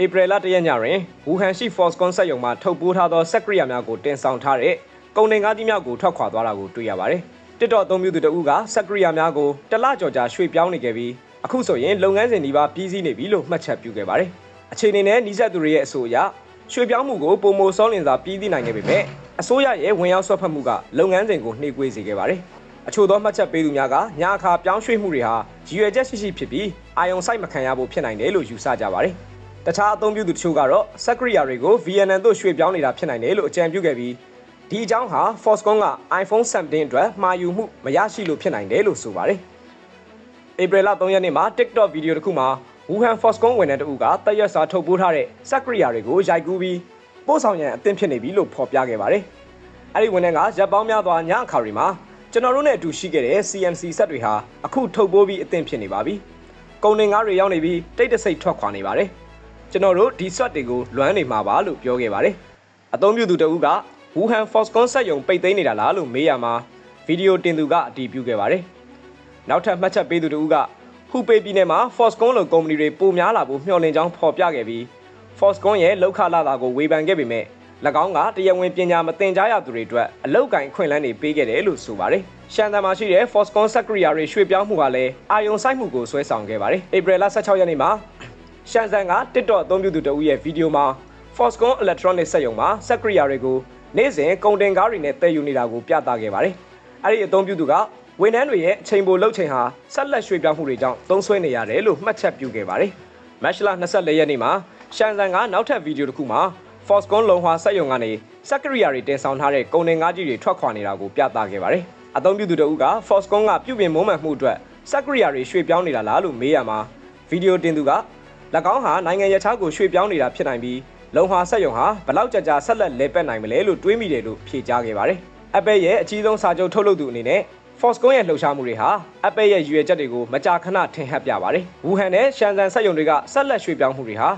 ဧပြီလ၁ရက်ညတွင်ဝူဟန်ရှိ Foxconn စက်ရုံမှထုတ်ပိုးထားသောစက်ကိရိယာများကိုတင်ဆောင်ထားတဲ့ကုန်တင်ကားကြီးများကိုထွက်ခွာသွားတာကိုတွေ့ရပါတယ်။တစ်တော်အသုံးပြုသူတဦးကစက်ကိရိယာများကိုတလကြော်ကြာရွှေ့ပြောင်းနေခဲ့ပြီးအခုဆိုရင်လုပ်ငန်းစဉ်ဒီပါပြီးစီးနေပြီလို့မှတ်ချက်ပြုခဲ့ပါတယ်။အခြေအနေနဲ့နှီးစပ်သူတွေရဲ့အဆိုအရရွှေ့ပြောင်းမှုကိုပုံမိုစောလင်စွာပြီးသိနိုင်ခဲ့ပေမဲ့အစိုးရရဲ့ဝင်ရောက်ဆွတ်ဖက်မှုကလုပ်ငန်းစဉ်ကိုနှေးကွေးစေခဲ့ပါတယ်။အချို့သောမှတ်ချက်ပေးသူများကညာအခါပြောင်းရွှေ့မှုတွေဟာရည်ရွယ်ချက်ရှိရှိဖြစ်ပြီးအာယုံစိုက်မခံရဖို့ဖြစ်နိုင်တယ်လို့ယူဆကြပါတယ်။ တခြားအသုံးပြုသူတချို့ကတော့စက်ကရိယာတွေကို VNN သို့ရွှေ့ပြောင်းနေတာဖြစ်နိုင်တယ်လို့အကြံပြုခဲ့ပြီးဒီအကြောင်းဟာ Foxconn က iPhone 17အတွက်မှာယူမှုမရရှိလို့ဖြစ်နိုင်တယ်လို့ဆိုပါတယ်။ဧပြီလ3ရက်နေ့မှာ TikTok ဗီဒီယိုတစ်ခုမှာ Wuhan Foxconn ဝန်ထမ်းတဦးကတက်ရက်စာထုတ်ပိုးထားတဲ့စက်ကရိယာတွေကိုရိုက်ကူးပြီးပို့ဆောင်ရန်အသင့်ဖြစ်နေပြီလို့ဖော်ပြခဲ့ပါတယ်။အဲဒီဝန်ထမ်းကရပ်ပေါင်းများစွာညအခါတွေမှာကျွန်တော်တို့နဲ့အတူရှိခဲ့တဲ့ CNC ဆက်တွေဟာအခုထုတ်ပိုးပြီးအသင့်ဖြစ်နေပါပြီ။ကုန်တင်ကားတွေရောက်နေပြီးတိတ်တဆိတ်ထွက်ခွာနေပါတယ်။ ကျွန်တော်တို့ဒီ set တွေကိုလွမ်းနေမှာပါလို့ပြောခဲ့ပါတယ်။အသုံးပြုသူတဦးက Wuhan Foxconn စက်ရုံပိတ်သိမ်းနေတာလားလို့မေးရမှာဗီဒီယိုတင်သူကအတည်ပြုခဲ့ပါတယ်။နောက်ထပ်မှတ်ချက်ပေးသူတဦးကဟူပေပြည်နယ်မှာ Foxconn လိုကုမ္ပဏီတွေပိုများလာဖို့မျှော်လင့်ကြောင်းဖော်ပြခဲ့ပြီး Foxconn ရဲ့လောက်ခလာတာကိုဝေဖန်ခဲ့ပေမဲ့၎င်းကတရားဝင်ပညာမသင်ကြားရသူတွေအတွက်အလောက်ကင်ခွင့်လန်းတွေပေးခဲ့တယ်လို့ဆိုပါတယ်။ရှန်တန်မှာရှိတဲ့ Foxconn စက်ကရိယာတွေရွှေ့ပြောင်းမှုကလည်းအာယုံဆိုင်မှုကိုဆွဲဆောင်ခဲ့ပါတယ်။ဧပြီလ16ရက်နေ့မှာ ရှန်ဇန်က TikTok အသုံးပြုသူတဦးရဲ့ဗီဒီယိုမှာ Foxconn Electronic စက်ရုံမှာစက်ကရိယာတွေကိုနေ့စဉ်ကုန်တင်ကားတွေနဲ့တည်ယူနေတာကိုပြသခဲ့ပါတယ်။အဲ့ဒီအသုံးပြုသူကဝန်ထမ်းတွေရဲ့အချိန်ပိုလှုပ်ချိန်ဟာဆက်လက်ရွှေ့ပြောင်းမှုတွေကြောင့်သုံးဆွဲနေရတယ်လို့မှတ်ချက်ပြုခဲ့ပါတယ်။မတ်လ24ရက်နေ့မှာရှန်ဇန်ကနောက်ထပ်ဗီဒီယိုတစ်ခုမှာ Foxconn လုံဟွာစက်ရုံကနေစက်ကရိယာတွေတင်ဆောင်ထားတဲ့ကုန်တင်ကားကြီးတွေထွက်ခွာနေတာကိုပြသခဲ့ပါတယ်။အသုံးပြုသူတဦးက Foxconn ကပြုပြင်မုံမှန်မှုအတွက်စက်ကရိယာတွေရွှေ့ပြောင်းနေတာလားလို့မေးရမှာဗီဒီယိုတင်သူက၎ င်းဟာနိုင်ငံရခြားကိုရွှေ့ပြောင်းနေတာဖြစ်နိုင်ပြီးလုံဟွာစက်ရုံဟာဘလောက်ကြာကြာဆက်လက်လဲပတ်နိုင်မလဲလို့တွေးမိတယ်လို့ဖြေကြားခဲ့ပါတယ်။ Apple ရဲ့အကြီးဆုံးစာချုပ်ထုတ်လုပ်သူအနေနဲ့ Foxconn ရဲ့လှုပ်ရှားမှုတွေဟာ Apple ရဲ့ရည်ရွယ်ချက်တွေကိုမကြာခဏထင်ဟပ်ပြပါတယ်။ဝူဟန်နဲ့ရှန်ဇန်စက်ရုံတွေကဆက်လက်ရွှေ့ပြောင်းမှုတွေဟာ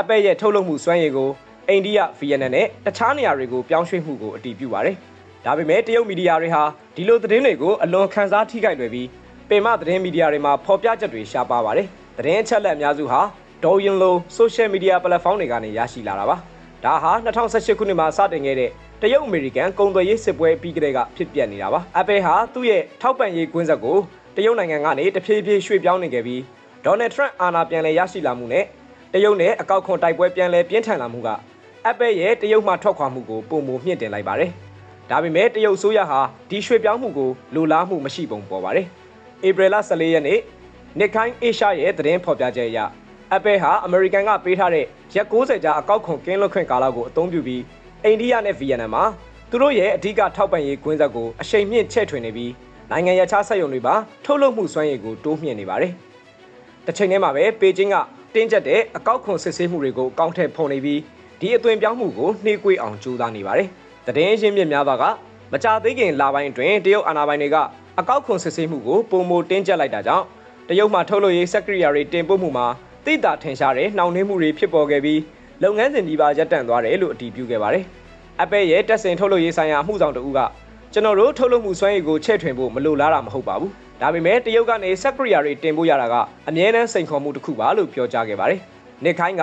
Apple ရဲ့ထုတ်လုပ်မှုစွမ်းရည်ကိုအိန္ဒိယဗီယက်နမ်နဲ့တခြားနေရာတွေကိုပြောင်းရွှေ့မှုကိုအတည်ပြုပါတယ်။ဒါပေမဲ့တရုတ်မီဒီယာတွေဟာဒီလိုသတင်းတွေကိုအလွန်ခန်းစားထိခိုက်လွယ်ပြီးပင်မသတင်းမီဒီယာတွေမှာဖော်ပြချက်တွေရှားပါပါတယ်။သတင်းအချက်အလက်အများစုဟာ ဒေါ်ရင်လို social media platform တွေကနေရရှိလာတာပါ။ဒါဟာ2018ခုနှစ်မှာစတင်ခဲ့တဲ့တရုတ်အမေရိကန်ကုန်သွယ်ရေးစစ်ပွဲပြီးကတည်းကဖြစ်ပျက်နေတာပါ။ Apple ဟာသူ့ရဲ့ထောက်ပံ့ရေးကွင်းဆက်ကိုတရုတ်နိုင်ငံကနေတဖြည်းဖြည်းရွှေ့ပြောင်းနေခဲ့ပြီးဒေါ်နယ်ထရန့်အာဏာပြန်လည်ရရှိလာမှုနဲ့တရုတ်နဲ့အကောက်ခွန်တိုက်ပွဲပြန်လည်ပြင်းထန်လာမှုက Apple ရဲ့တရုတ်မှထွက်ခွာမှုကိုပုံမမြင့်တင်လိုက်ပါတယ်။ဒါပေမဲ့တရုတ်ဆိုရဟာဒီရွှေ့ပြောင်းမှုကိုလိုလားမှုမရှိပုံပေါ်ပါတယ်။ဧပြီလ14ရက်နေ့ Nikkei Asia ရဲ့သတင်းဖော်ပြချက်အရ Apple ဟာ American ကပေးထားတဲ့ရက်60ကြာအကောက်ခွန်ကင်းလွတ်ခွင့်ကာလကိုအသုံးပြုပြီးအိန္ဒိယနဲ့ဗီယက်နမ်မှာသူတို့ရဲ့အဓိကထောက်ပံ့ရေးကွင်းဆက်ကိုအရှိန်မြင့်ချဲ့ထွင်နေပြီးနိုင်ငံရခြားစက်ရုံတွေပါထုတ်လုပ်မှုစွမ်းရည်ကိုတိုးမြှင့်နေပါတယ်။တစ်ချိန်တည်းမှာပဲပေကျင်းကတင်းကျပ်တဲ့အကောက်ခွန်စစ်ဆေးမှုတွေကိုအကောင့်ထဲဖုံနေပြီးဒီအသွင်ပြောင်းမှုကိုနှေးကွေးအောင်ကြိုးစားနေပါတယ်။တည်င်းရှင်းမြင့်များစွာကမကြသေးခင်လပိုင်းအတွင်းတရုတ်အာဏာပိုင်တွေကအကောက်ခွန်စစ်ဆေးမှုကိုပုံမတင်းကျပ်လိုက်တာကြောင့်တရုတ်မှထုတ်လုပ်ရေးစက်ကရိယာတွေတင်ပို့မှုမှာ တိတာထင်ရှားတဲ့နှောင့်နှေးမှုတွေဖြစ်ပေါ်ခဲ့ပြီးလုပ်ငန်းစဉ်ဒီပါရပ်တန့်သွားတယ်လို့အတည်ပြုခဲ့ပါတယ်။ Apple ရဲ့တက်ဆင်ထုတ်လုပ်ရေးဆိုင်ရာအမှုဆောင်တဦးကကျွန်တော်တို့ထုတ်လုပ်မှုစွမ်းရည်ကိုချဲ့ထွင်ဖို့မလိုလားတာမဟုတ်ပါဘူး။ဒါပေမဲ့တရုတ်ကနေစက်ကရိယာတွေတင်ပို့ရတာကအမြဲတမ်းစိန်ခေါ်မှုတစ်ခုပါလို့ပြောကြားခဲ့ပါတယ်။နစ်ခိုင်းက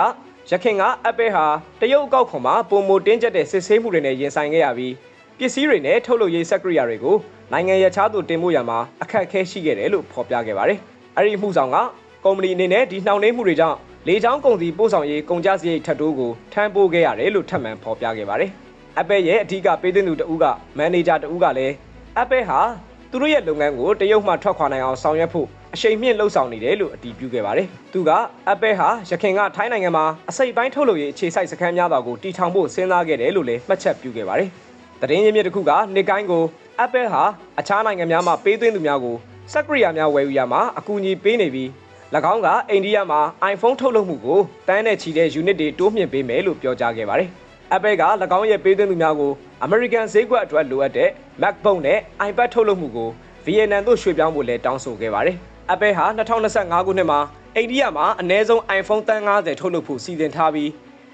ရခင်က Apple ဟာတရုတ်အကောက်ခွန်မှာပုံမတင်းကျပ်တဲ့စစ်ဆေးမှုတွေနဲ့ရင်ဆိုင်ခဲ့ရပြီးပစ္စည်းတွေနဲ့ထုတ်လုပ်ရေးစက်ကရိယာတွေကိုနိုင်ငံရခြားသို့တင်ပို့ရမှာအခက်အခဲရှိခဲ့တယ်လို့ဖော်ပြခဲ့ပါတယ်။အဲဒီမှုဆောင်က ကုမ္ပဏီအနေနဲ့ဒီနှောင့်နှေးမှုတွေကြောင့်လေချောင်းကုန်စည်ပို့ဆောင်ရေးကုန်ကျစရိတ်ထပ်တိုးကိုထမ်းပိုးခဲ့ရတယ်လို့ထပ်မံဖော်ပြခဲ့ပါတယ်။ Apple ရဲ့အထူးကပေးသွင်းသူတဦးကမန်နေဂျာတဦးကလည်း Apple ဟာသူတို့ရဲ့လုပ်ငန်းကိုတရုတ်မှထွက်ခွာနိုင်အောင်ဆောင်ရွက်ဖို့အရှိန်မြင့်လှုပ်ဆောင်နေတယ်လို့အတည်ပြုခဲ့ပါတယ်။သူက Apple ဟာရခိုင်ကထိုင်းနိုင်ငံမှာအစိပ်ပိုင်းထုတ်လုပ်ရေးအခြေစိုက်စခန်းများစွာကိုတည်ထောင်ဖို့စဉ်းစားခဲ့တယ်လို့လည်းမှတ်ချက်ပြုခဲ့ပါတယ်။သတင်းရင်းမြစ်တစ်ခုက Nick ကိုင်းကို Apple ဟာအခြားနိုင်ငံများမှာပေးသွင်းသူများကိုစက်ကရိယာများဝယ်ယူရမှာအကူအညီပေးနေပြီး၎ င်းကအိန္ဒိယမှာ iPhone ထုတ်လုပ်မှုကိုတန်းနဲ့ချီတဲ့ unit တွေတိုးမြှင့်ပေးမယ်လို့ပြောကြားခဲ့ပါတယ်။ Apple က၎င်းရဲ့ပေးသွင်းသူများကို American ဈေးကွက်အတွက်လိုအပ်တဲ့ MacBook နဲ့ iPad ထုတ်လုပ်မှုကိုဗီယက်နမ်သို့ရွှေ့ပြောင်းဖို့လည်းတောင်းဆိုခဲ့ပါတယ်။ Apple ဟာ2025ခုနှစ်မှာအိန္ဒိယမှာအနည်းဆုံး iPhone တန်း90ထုတ်လုပ်ဖို့စီစဉ်ထားပြီး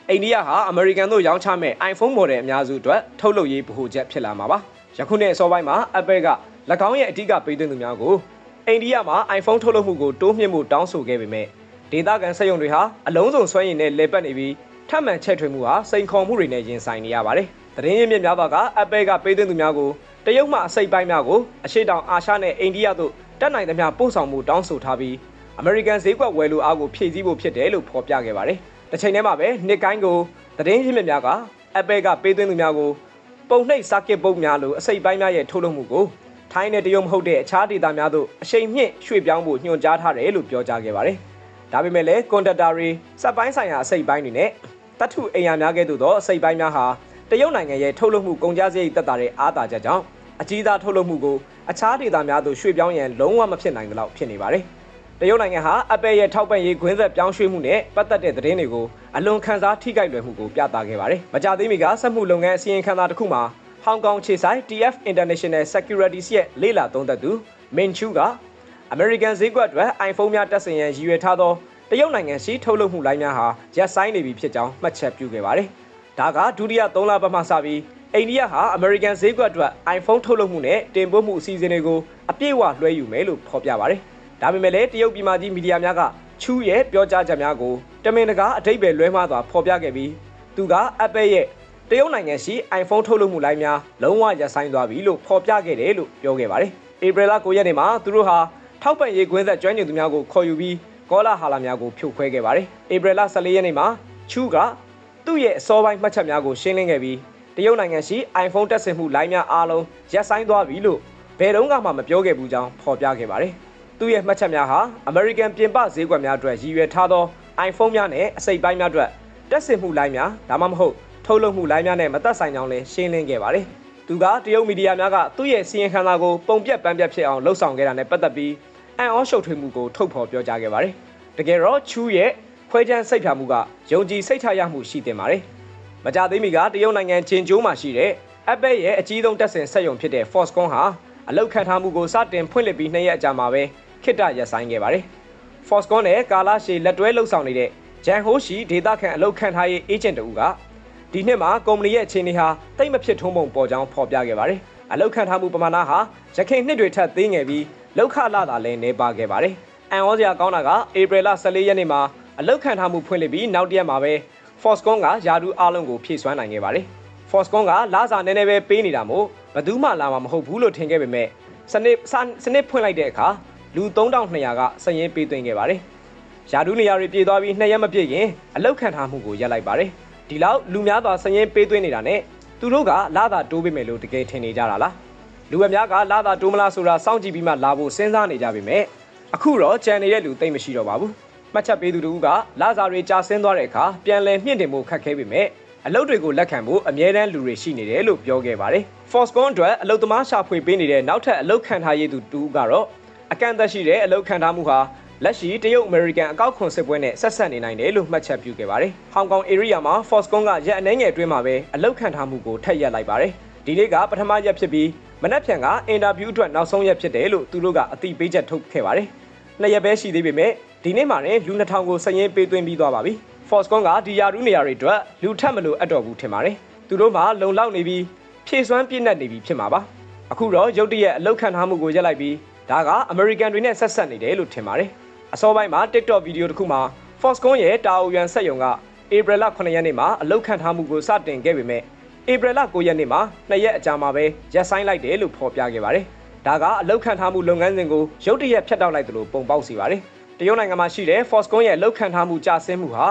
အိန္ဒိယဟာ American သို့ရောင်းချမဲ့ iPhone model အများစုအတွက်ထုတ်လုပ်ရေးဗဟိုချက်ဖြစ်လာမှာပါ။ယခုနှစ်အစောပိုင်းမှာ Apple က၎င်းရဲ့အဓိကပေးသွင်းသူများကို အိန္ဒိယမှာ iPhone ထုတ်လုပ်မှုကိုတိုးမြှင့်ဖို့တောင်းဆိုခဲ့ပေမဲ့ဒေသခံစက်ရုံတွေဟာအလုံးစုံဆွဲရင်နဲ့လေပတ်နေပြီးထပ်မံချဲ့ထွေမှုဟာစိန်ခေါ်မှုတွေနဲ့ရင်ဆိုင်နေရပါတယ်။သတင်းရင်းမြစ်များစွာက Apple ကပေးသွင်းသူများကိုတရုတ်မှအစိပ်ပိုင်းများကိုအရှိတောင်အာရှနဲ့အိန္ဒိယတို့တက်နိုင်သမျှပို့ဆောင်မှုတောင်းဆိုထားပြီး American ဈေးကွက်ဝယ်လိုအားကိုဖြည့်ဆည်းဖို့ဖြစ်တယ်လို့ဖော်ပြခဲ့ပါတယ်။တစ်ချိန်တည်းမှာပဲနှစ်ကိုင်းကိုသတင်းရင်းမြစ်များက Apple ကပေးသွင်းသူများကိုပုံနှိပ် circuit ပုတ်များလိုအစိပ်ပိုင်းများရဲ့ထုတ်လုပ်မှုကို ထိုင်းနဲ့တရုတ်မဟုတ်တဲ့အခြားဒေသများသို့အရှိန်မြင့်ရွှေ့ပြောင်းဖို့ညွှန်ကြားထားတယ်လို့ပြောကြားခဲ့ပါတယ်။ဒါပေမဲ့လည်းကွန်တက်တာတွေစက်ပိုင်းဆိုင်ရာအစိပ်ပိုင်းတွေနဲ့တတ်ထုအိမ်ယာများကဲ့သို့သောအစိပ်ပိုင်းများဟာတရုတ်နိုင်ငံရဲ့ထုတ်လုပ်မှုကုန်ကျစရိတ်သက်သာတဲ့အားသာချက်ကြောင့်အကြီးသားထုတ်လုပ်မှုကိုအခြားဒေသများသို့ရွှေ့ပြောင်းရန်လုံးဝမဖြစ်နိုင်သလောက်ဖြစ်နေပါတယ်။တရုတ်နိုင်ငံဟာ Apple ရဲ့ထောက်ပံ့ရေးခွင်းဆက်ပြောင်းရွှေ့မှုနဲ့ပတ်သက်တဲ့သတင်းတွေကိုအလွန်ခန်းစားထိခိုက်လွယ်မှုကိုပြသခဲ့ပါတယ်။မကြသေးမီကစက်မှုလုပ်ငန်းအစည်းအဝေးခန်းသားတစ်ခုမှာ ဟောင်ကောင်ခြေဆိုင် TF International Securities ရဲ့လေ့လာသုံးသပ်သူမင်ချူကအမေရိကန်ဈေးကွက်အတွက် iPhone များတက်ဆင်ရန်ရည်ရွယ်ထားသောတရုတ်နိုင်ငံရှိထုတ်လုပ်မှုလိုင်းများဟာရပ်ဆိုင်းနေပြီဖြစ်ကြောင်းမှတ်ချက်ပြုခဲ့ပါတယ်။ဒါကဒုတိယ3လပတ်မှစပြီးအိန္ဒိယဟာအမေရိကန်ဈေးကွက်အတွက် iPhone ထုတ်လုပ်မှုနဲ့တင်ပို့မှုအစီအစဉ်တွေကိုအပြည့်အဝလွှဲယူမယ်လို့ဖော်ပြပါတယ်။ဒါပေမဲ့လည်းတရုတ်ပြည်မကြီးမီဒီယာများကချူးရဲ့ပြောကြားချက်များကိုတမင်တကာအတိတ်ပဲလွဲမှားစွာဖော်ပြခဲ့ပြီးသူက Apple ရဲ့ တရုတ်နိုင်ငံရှိ iPhone ထုတ်လုပ်မှုလိုင်းများလုံးဝရပ်ဆိုင်းသွားပြီလို့ဖော်ပြခဲ့တယ်လို့ပြောခဲ့ပါတယ်။ဧပြီလ9ရက်နေ့မှာသူတို့ဟာထောက်ပံ့ရေးကွင်းဆက်ကျွမ်းကျင်သူများကိုခေါ်ယူပြီးကောလာဟာလာများကိုဖြိုခွဲခဲ့ပါတယ်။ဧပြီလ14ရက်နေ့မှာချူကသူ့ရဲ့အစောပိုင်းမှတ်ချက်များကိုရှင်းလင်းခဲ့ပြီးတရုတ်နိုင်ငံရှိ iPhone တက်ဆင်မှုလိုင်းများအားလုံးရပ်ဆိုင်းသွားပြီလို့ဘယ်တော့မှမပြောခဲ့ဘူးကြောင်းဖော်ပြခဲ့ပါတယ်။သူ့ရဲ့မှတ်ချက်များဟာ American ပြင်ပဈေးကွက်များအတွက်ရည်ရွယ်ထားသော iPhone များနဲ့အစိပ်ပိုင်းများအတွက်တက်ဆင်မှုလိုင်းများဒါမှမဟုတ် ထုတ်လုပ်မှုလိုင်းများနဲ့မသက်ဆိုင်ကြောင်းလည်းရှင်းလင်းခဲ့ပါတယ်။သူကတရုတ်မီဒီယာများကသူ့ရဲ့စီရင်ခံစာကိုပုံပြက်ပန်းပြက်ဖြစ်အောင်လှုပ်ဆောင်ခဲ့တာနဲ့ပတ်သက်ပြီးအန်အောရှုပ်ထွေးမှုကိုထုတ်ဖော်ပြောကြားခဲ့ပါတယ်။တကယ်တော့ချူးရဲ့ခွဲခြမ်းစိတ်ထားမှုကယုံကြည်စိတ်ထားရမှုရှိတင်ပါတယ်။မကြသေးမီကတရုတ်နိုင်ငံဂျင်ကျိုးမှာရှိတဲ့ Apple ရဲ့အကြီးဆုံးတက်ဆင်စက်ရုံဖြစ်တဲ့ Foxconn ဟာအလောက်ခံထားမှုကိုစတင်ဖွင့်လှစ်ပြီးနှစ်ရက်အကြာမှာပဲခိတ္တရပ်ဆိုင်းခဲ့ပါတယ်။ Foxconn နဲ့ကာလာရှီလက်တွဲလှုပ်ဆောင်နေတဲ့ဂျန်ဟိုးရှိဒေတာခန်အလောက်ခံထားရေးအေဂျင့်တူက ဒီနှစ်မှာကုမ္ပဏီရဲ့အခြေအနေဟာတိတ်မဖြစ်ထုံးပုံပေါ်ကြောင်းဖော်ပြခဲ့ပါတယ်။အလောက်ခံထားမှုပမာဏဟာရခိုင်နှစ်တွေထက်သေးငယ်ပြီးလောက်ခလာတာလည်းနေပါခဲ့ပါတယ်။အန်ဩစရာကောင်းတာကဧပြီလ14ရက်နေ့မှာအလောက်ခံထားမှုဖွင့်လှစ်ပြီးနောက်တရက်မှာပဲ Foxconn ကယာဒူအားလုံးကိုဖြည့်ဆွမ်းနိုင်ခဲ့ပါတယ်။ Foxconn ကလာစာနည်းနည်းပဲပေးနေတာမို့ဘသူမှလာမှာမဟုတ်ဘူးလို့ထင်ခဲ့ပေမဲ့စနစ်စနစ်ဖွင့်လိုက်တဲ့အခါလူ3200ကစရင်ပေးသွင်းခဲ့ပါတယ်။ယာဒူနေရာတွေပြေးသွားပြီးနှစ်ရက်မပြည့်ရင်အလောက်ခံထားမှုကိုရပ်လိုက်ပါတယ်။ ဒီလောက်လူများစွာစရင်ပေးသွင်းနေတာနဲ့သူတို့ကလာသာတိုးပေးမယ်လို့တကယ်ထင်နေကြတာလား။လူအများကလာသာတိုးမလားဆိုတာစောင့်ကြည့်ပြီးမှလာဖို့စဉ်းစားနေကြပေမဲ့အခုတော့ကြံနေတဲ့လူသိမ့်မရှိတော့ပါဘူး။မှတ်ချက်ပေးသူတို့ကလာစာတွေကြာဆင်းသွားတဲ့အခါပြန်လည်မြင့်တင်ဖို့ခက်ခဲပေမဲ့အလုပ်တွေကိုလက်ခံဖို့အမြဲတမ်းလူတွေရှိနေတယ်လို့ပြောခဲ့ပါတယ်။ Foxconn အတွက်အလုပ်သမားရှာဖွေပေးနေတဲ့နောက်ထပ်အလုပ်ခံထားရသူတူကတော့အကန့်အသတ်ရှိတဲ့အလုပ်ခံထားမှုဟာ လက်ရှိတရုတ်အမေရိကန်အကောက်ခွန်စစ်ပွဲနဲ့ဆက်ဆက်နေနိုင်တယ်လို့မှတ်ချက်ပြုခဲ့ပါတယ်။ဟောင်ကောင် area မှာ Foxconn ကရက်အနှဲငယ်အတွင်းမှာပဲအလုပ်ခံထားမှုကိုထပ်ရက်လိုက်ပါတယ်။ဒီနေ့ကပထမရက်ဖြစ်ပြီးမနက်ဖြန်ကအင်တာဗျူးအတွက်နောက်ဆုံးရက်ဖြစ်တယ်လို့သူတို့ကအသိပေးချက်ထုတ်ခဲ့ပါတယ်။နှစ်ရက်ပဲရှိသေးပေမဲ့ဒီနေ့မှလည်းလူ2000ကိုစရင်ပေးသွင်းပြီးသွားပါပြီ။ Foxconn ကဒီယာရူးနေရာတွေအတွက်လူထပ်မလို့အပ်တော်ဘူးထင်ပါတယ်။သူတို့မှလုံလောက်နေပြီးဖြည့်စွမ်းပြည့်နှက်နေပြီဖြစ်မှာပါ။အခုတော့ရုတ်တရက်အလောက်ခံထားမှုကိုရက်လိုက်ပြီးဒါကအမေရိကန်တွေနဲ့ဆက်ဆက်နေတယ်လို့ထင်ပါတယ်။ အစောပိုင်းမှာ TikTok ဗီဒီယိုတစ်ခုမှာ Foxconn ရဲ့တာအိုယန်ဆက်ယုံကဧပြီလ9ရက်နေ့မှာအလောက်ခံထားမှုကိုစတင်ခဲ့ပေမဲ့ဧပြီလ9ရက်နေ့မှာနှစ်ရက်အကြာမှာပဲရက်ဆိုင်လိုက်တယ်လို့ဖော်ပြခဲ့ပါတယ်။ဒါကအလောက်ခံထားမှုလုပ်ငန်းစဉ်ကိုရုတ်တရက်ဖျက်တောက်လိုက်သလိုပုံပေါက်စေပါတယ်။တရုတ်နိုင်ငံမှာရှိတဲ့ Foxconn ရဲ့လောက်ခံထားမှုကျဆင်းမှုဟာ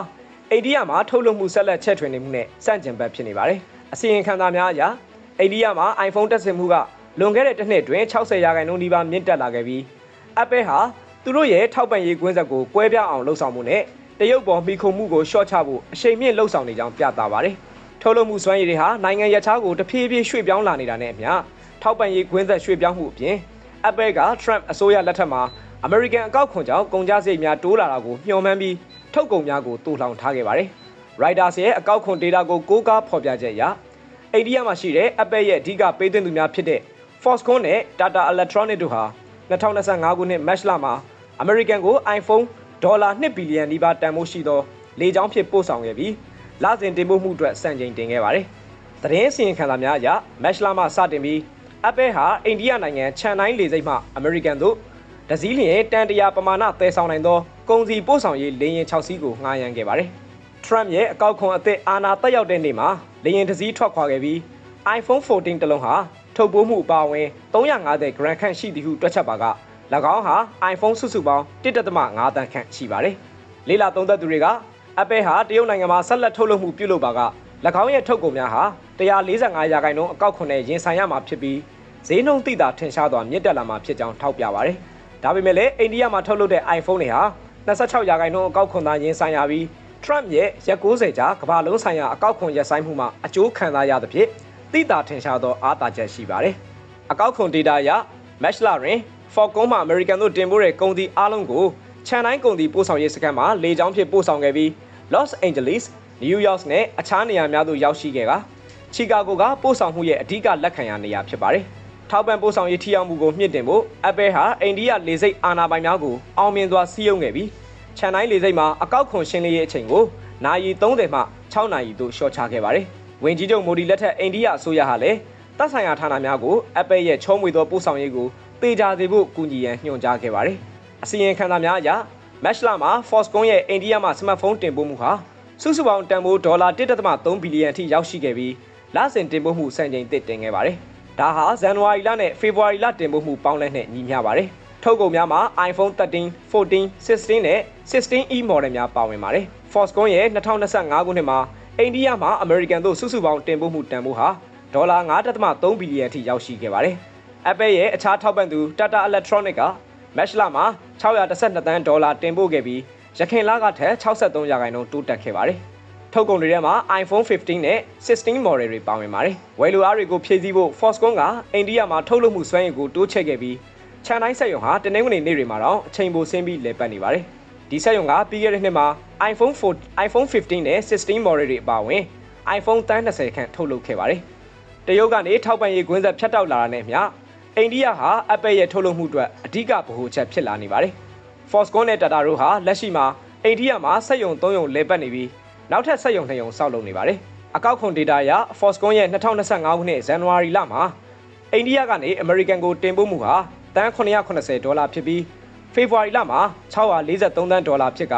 အိန္ဒိယမှာထုတ်လုပ်မှုဆက်လက်ချဲ့ထွင်နေမှုနဲ့စန့်ကျင်ဘက်ဖြစ်နေပါတယ်။အစီရင်ခံစာများအရအိန္ဒိယမှာ iPhone တက်ဆင်မှုကလွန်ခဲ့တဲ့တစ်နှစ်တွင်60ရာခိုင်နှုန်းနီးပါးမြင့်တက်လာခဲ့ပြီး Apple ဟာ သူတို့ရဲ့ထောက်ပံ့ရေးကွင်းဆက်ကိုကွဲပြားအောင်လှုပ်ဆောင်မှုနဲ့တရုတ်ပေါ်မိခုံမှုကိုရှော့ချဖို့အရှိန်မြင့်လှုပ်ဆောင်နေကြောင်းပြသပါတယ်။ထုတ်လုပ်မှုစွမ်းရည်တွေဟာနိုင်ငံရခြားကိုတဖြည်းဖြည်းရွှေ့ပြောင်းလာနေတာနဲ့အမျှထောက်ပံ့ရေးကွင်းဆက်ရွှေ့ပြောင်းမှုအပြင် Apple က Trump အစိုးရလက်ထက်မှာ American အကောက်ခွန်ကြောင့်ကုန်ကျစရိတ်များတိုးလာတာကိုမျှော်မှန်းပြီးထုတ်ကုန်များကိုတူလှောင်ထားခဲ့ပါတယ်။ Reuters ရဲ့အကောက်ခွန် data ကိုကိုးကားဖော်ပြချက်အရအိန္ဒိယမှာရှိတဲ့ Apple ရဲ့အဓိကပေးသွင်းသူများဖြစ်တဲ့ Foxconn နဲ့ Tata Electronics တို့ဟာ2025ခုနှစ် March လမှာ American ကို iPhone ဒေါ်လာ2ဘီလီယံနီးပါးတန်ဖိုးရှိသောလေကြောင်းဖြစ်ပို့ဆောင်ခဲ့ပြီးလစဉ်တင်ပို့မှုအတွက်စံချိန်တင်ခဲ့ပါတယ်။သတင်းစီရင်ခံစာများအရ March လမှစတင်ပြီး Apple ဟာအိန္ဒိယနိုင်ငံချန်နိုင်းလေဆိပ်မှ American သို့တစည်းလျင်တန်တရာပမာဏသယ်ဆောင်နိုင်သောကုန်စည်ပို့ဆောင်ရေးလေယာဉ်6စီးကိုငှားရမ်းခဲ့ပါတယ်။ Trump ရဲ့အကောက်ခွန်အသစ်အာဏာတက်ရောက်တဲ့နေ့မှာလေယာဉ်တစ်စီးထွက်ခွာခဲ့ပြီး iPhone 14တလုံးဟာထုတ်ပိုးမှုအပါအဝင်350 gram ခန့်ရှိသည်ဟုတွက်ချက်ပါက၎ င်းဟာ iPhone စုစုပေါင်း1.5တန်းခန့်ရှိပါတယ်။လေးလာသုံးသက်သူတွေက Apple ဟာတရုတ်နိုင်ငံမှာဆက်လက်ထုတ်လုပ်မှုပြုလုပ်ပါက၎င်းရဲ့ထုတ်ကုန်များဟာ145ရာခိုင်နှုန်းအကောက်ခွန်နဲ့ရင်ဆိုင်ရမှာဖြစ်ပြီးဈေးနှုန်းသိတာထင်ရှားစွာမြင့်တက်လာမှာဖြစ်ကြောင်းထောက်ပြပါတယ်။ဒါပေမဲ့လည်းအိန္ဒိယမှာထုတ်လုပ်တဲ့ iPhone တွေဟာ26ရာခိုင်နှုန်းအကောက်ခွန်သာရင်ဆိုင်ရပြီး Trump ရဲ့ရက်60ကြာကမ္ဘာလုံးဆိုင်ရာအကောက်ခွန်ရပ်ဆိုင်းမှုမှာအကျိုးခံစားရသဖြင့်သိတာထင်ရှားသောအားသာချက်ရှိပါတယ်။အကောက်ခွန်ဒေတာအရ Match လတွင် Falcon မှ American တို့တင်ပို့တဲ့ကုန်စည်အားလုံးကိုခြံတိုင်းကုန်စည်ပို့ဆောင်ရေးစခန်းမှာလေကြောင်းဖြင့်ပို့ဆောင်ခဲ့ပြီး Los Angeles, New York နဲ့အခြားနေရာများသို့ရောက်ရှိခဲ့ကချီကာဂိုကပို့ဆောင်မှုရဲ့အဓိကလက်ခံရနေရာဖြစ်ပါတယ်။ထောက်ပံ့ပို့ဆောင်ရေးထိရောက်မှုကိုမြင့်တင်ဖို့ Apple ဟာအိန္ဒိယလေဆိပ်အာဏာပိုင်များကိုအောင်မြင်စွာစည်းရုံးခဲ့ပြီးခြံတိုင်းလေဆိပ်မှာအကောက်ခွန်ရှင်းလင်းရေးအချိန်ကိုနာရီ30မှ6နာရီသို့လျှော့ချခဲ့ပါတယ်။ဝင်ကြီးချုပ်မိုဒီလက်ထက်အိန္ဒိယအစိုးရဟာလည်းတပ်ဆိုင်ရာဌာနများကို Apple ရဲ့ချုံးမွေသောပို့ဆောင်ရေးကို တေချာစေဖို့ကူညီရန်ညွှန်ကြားခဲ့ပါတယ်။အစီရင်ခံစာများအရ Match လမှာ Foxconn ရဲ့အိန္ဒိယမှာစမတ်ဖုန်းတင်ပို့မှုဟာစုစုပေါင်းတန်ဖိုးဒေါ်လာ1.3ဘီလီယံအထိရောက်ရှိခဲ့ပြီးလစဉ်တင်ပို့မှုစံချိန်တစ်တင်ခဲ့ပါတယ်။ဒါဟာဇန်နဝါရီလနဲ့ဖေဖော်ဝါရီလတင်ပို့မှုပေါင်းလဲနဲ့ညီမျှပါတယ်။ထုတ်ကုန်များမှာ iPhone 13, 14, 16နဲ့ 16e model များပါဝင်ပါတယ်။ Foxconn ရဲ့2025ခုနှစ်မှာအိန္ဒိယမှာ American တို့စုစုပေါင်းတင်ပို့မှုတန်ဖိုးဟာဒေါ်လာ9.3ဘီလီယံအထိရောက်ရှိခဲ့ပါတယ်။ Apple ရဲ့အခြားထောက်ပံ့သူ Tata Electronics က Match လမှာ612တန်းဒေါ်လာတင်ပို့ခဲ့ပြီးရခင်လကထက်63ရာခိုင်နှုန်းတိုးတက်ခဲ့ပါတယ်။ထုတ်ကုန်တွေထဲမှာ iPhone 15နဲ့16 model တွေပါဝင်ပါတယ်။ဝယ်လိုအားတွေကိုဖြည့်ဆည်းဖို့ Foxconn ကအိန္ဒိယမှာထုတ်လုပ်မှုစွမ်းရည်ကိုတိုးချဲ့ခဲ့ပြီးခြံတိုင်းဆက်ရုံဟာတနင်္ဂနွေနေ့တွေမှာတော့အချိန်ပိုဆင်းပြီးလည်ပတ်နေပါတယ်။ဒီဆက်ရုံကပြီးခဲ့တဲ့နှစ်မှာ iPhone 4 iPhone 15နဲ့16 model တွေအပါအဝင် iPhone 30ခန့်ထုတ်လုပ်ခဲ့ပါတယ်။တရုတ်ကနေထောက်ပံ့ရေးကွင်းဆက်ဖြတ်တောက်လာတာနဲ့မျှ အိန္ဒိယဟာ Apple ရဲ့ထုတ်လုပ်မှုအတွက်အဓိကဗဟိုချက်ဖြစ်လာနေပါတယ်။ Foxconn နဲ့ Tata တို့ဟာလက်ရှိမှာအိန္ဒိယမှာစက်ရုံ၃ရုံလဲပတ်နေပြီးနောက်ထပ်စက်ရုံ၂ရုံစောက်လုပ်နေပါတယ်။အကောက်ခွန်ဒေတာအရ Foxconn ရဲ့2025ခုနှစ်ဇန်နဝါရီလမှာအိန္ဒိယကနေ American ကိုတင်ပို့မှုဟာတန်း980ဒေါ်လာဖြစ်ပြီးဖေဖော်ဝါရီလမှာ643တန်းဒေါ်လာဖြစ်က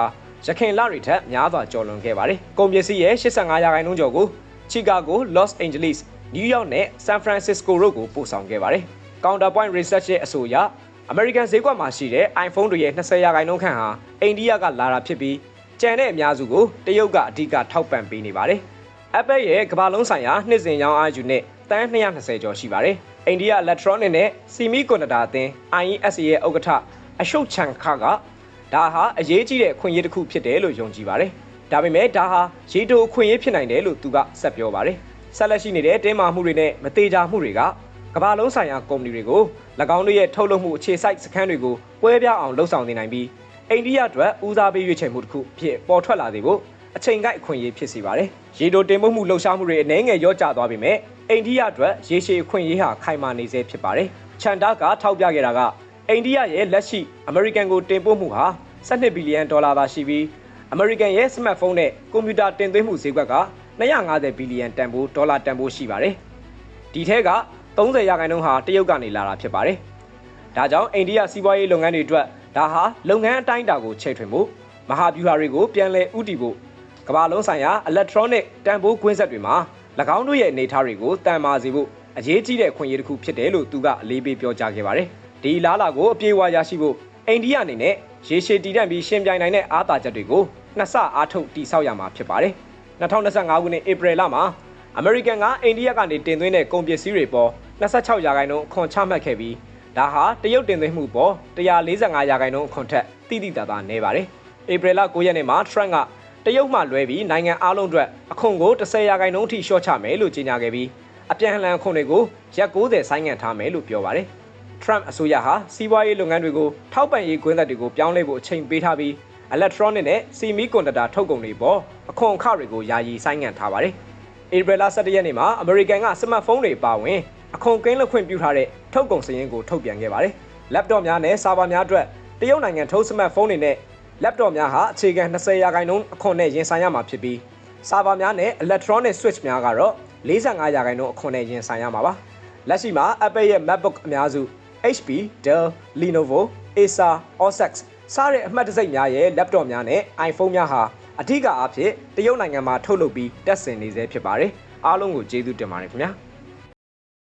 ရခိုင်လတွေထက်များစွာကျော်လွန်ခဲ့ပါတယ်။ကုန်ပစ္စည်းရဲ့85ရာခိုင်နှုန်းကျော်ကိုချီကာဂို Los Angeles, New York နဲ့ San Francisco တို့ကိုပို့ဆောင်ခဲ့ပါတယ်။ Counterpoint Research ရဲ့အဆိုအရ American ဈေးကွက်မှာရှိတဲ့ iPhone တွေရဲ့20ရာခိုင်နှုန်းခန့်ဟာအိန္ဒိယကလာတာဖြစ်ပြီးကျန်တဲ့အများစုကိုတရုတ်ကအဓိကထောက်ပံ့ပေးနေပါတယ်။ Apple ရဲ့ကမ္ဘာလုံးဆိုင်ရာနှစ်စဉ်ရောင်းအားယူနဲ့တန်း220ကျော်ရှိပါတယ်။အိန္ဒိယ Electronic နဲ့ Semiconductor အသင်း IESA ရဲ့ဥက္ကဋ္ဌအရှုတ်ချန်ခါကဒါဟာအရေးကြီးတဲ့အခွင့်အရေးတစ်ခုဖြစ်တယ်လို့ယုံကြည်ပါတယ်။ဒါပေမဲ့ဒါဟာရေတိုအခွင့်အရေးဖြစ်နိုင်တယ်လို့သူကဆက်ပြောပါတယ်။ဆက်လက်ရှိနေတဲ့တင်းမာမှုတွေနဲ့မသေးချာမှုတွေက ကမ္ဘာလုံးဆိုင်ရာကုမ္ပဏီတွေကို၎င်းတို့ရဲ့ထုတ်လုပ်မှုအခြေစိုက်စခန်းတွေကိုပွဲပြအောင်လှုပ်ဆောင်နေနိုင်ပြီးအိန္ဒိယအတွက်ဦးစားပေးရွေးချယ်မှုတစ်ခုဖြစ်ပေါ်ထွက်လာစေဖို့အချိန်ကိုက်အခွင့်အရေးဖြစ်စေပါတယ်။ရေတိုတင်ပို့မှုလှုပ်ရှားမှုတွေအနည်းငယ်ရော့ကျသွားပေမဲ့အိန္ဒိယအတွက်ရေရှည်အခွင့်အရေးဟာခိုင်မာနေစေဖြစ်ပါတယ်။ချန်တာကထောက်ပြခဲ့တာကအိန္ဒိယရဲ့လက်ရှိအမေရိကန်ကိုတင်ပို့မှုဟာ12ဘီလီယံဒေါ်လာသာရှိပြီးအမေရိကန်ရဲ့စမတ်ဖုန်းနဲ့ကွန်ပျူတာတင်သွင်းမှုဈေးကွက်က250ဘီလီယံတန်ဖိုးဒေါ်လာတန်ဖိုးရှိပါတယ်။ဒီထဲက 30ရာခိုင်နှုန်းဟာတရုတ်ကနေလာတာဖြစ်ပါတယ်။ဒါကြောင့်အိန္ဒိယစီးပွားရေးလုပ်ငန်းတွေအတွက်ဒါဟာလုပ်ငန်းအတိုင်းအတာကိုချိန်ထွင်ဖို့မဟာဗျူဟာတွေကိုပြန်လည်ဥတည်ဖို့ကမ္ဘာလုံးဆိုင်ရာ electronic တန်ဖိုးကွင်းဆက်တွေမှာ၎င်းတို့ရဲ့အနေအထားတွေကိုတန်မာစေဖို့အရေးကြီးတဲ့ခွင့်ရတစ်ခုဖြစ်တယ်လို့သူကအလေးပေးပြောကြားခဲ့ပါတယ်။ဒီလားလာကိုအပြေအဝရရှိဖို့အိန္ဒိယအနေနဲ့ရေရှည်တည်တံ့ပြီးရှင်ပြိုင်နိုင်တဲ့အားသာချက်တွေကိုနှစ်ဆအားထုတ်တည်ဆောက်ရမှာဖြစ်ပါတယ်။2025ခုနှစ်ဧပြီလမှာ အမေရိကန်ကအိန္ဒိယကနေတင်သွင်းတဲ့ကုန်ပစ္စည်းတွေပေါ်26ရာခိုင်နှုန်းအခွန်ချမှတ်ခဲ့ပြီးဒါဟာတရုတ်တင်သွင်းမှုပေါ်145ရာခိုင်နှုန်းအခွန်ထက်တိတိတသားနည်းပါတယ်။ဧပြီလ9ရက်နေ့မှာထရန့်ကတရုတ်မှလွဲပြီးနိုင်ငံအလုံးအတွက်အခွန်ကို10ရာခိုင်နှုန်းထိလျှော့ချမယ်လို့ကြေညာခဲ့ပြီးအပြန်အလှန်အခွန်တွေကိုရက်90ဆိုင်းငံ့ထားမယ်လို့ပြောပါတယ်။ Trump အစိုးရဟာစီးပွားရေးလုပ်ငန်းတွေကိုထောက်ပံ့ရေးကွင်းသက်တွေကိုပြောင်းလဲဖို့အချိန်ပေးထားပြီး electronic နဲ့ semiconductor ထုတ်ကုန်တွေပေါ်အခွန်အခတွေကိုယာယီဆိုင်းငံ့ထားပါတယ်။ ဧပြီလ17ရက်နေ့မှာအမေရိကန်ကစမတ်ဖုန်းတွေပါဝင်အခွန်ကင်းလွတ်ခွင့်ပြုထားတဲ့ထုတ်ကုန်စည်ရင်းကိုထုတ်ပြန်ခဲ့ပါတယ်။ laptop များနဲ့ဆာဗာများအတွက်တရုတ်နိုင်ငံထုတ်စမတ်ဖုန်းတွေနဲ့ laptop များဟာအခြေခံ20ရာခိုင်နှုန်းအခွန်နဲ့ရင်ဆိုင်ရမှာဖြစ်ပြီးဆာဗာများနဲ့ electronic switch များကတော့45ရာခိုင်နှုန်းအခွန်နဲ့ရင်ဆိုင်ရမှာပါ။လက်ရှိမှာ Apple ရဲ့ MacBook အများစု HP, Dell, Lenovo, Acer, Osex စတဲ့အမှတ်တံဆိပ်များရဲ့ laptop များနဲ့ iPhone များဟာ အထူးအားဖြင့်တရုတ်နိုင်ငံမှာထုတ်လုပ်ပြီးတက်ဆင်နေဆဲဖြစ်ပါတယ်အားလုံးကိုကျေးဇူးတင်ပါတယ်ခင်ဗျာ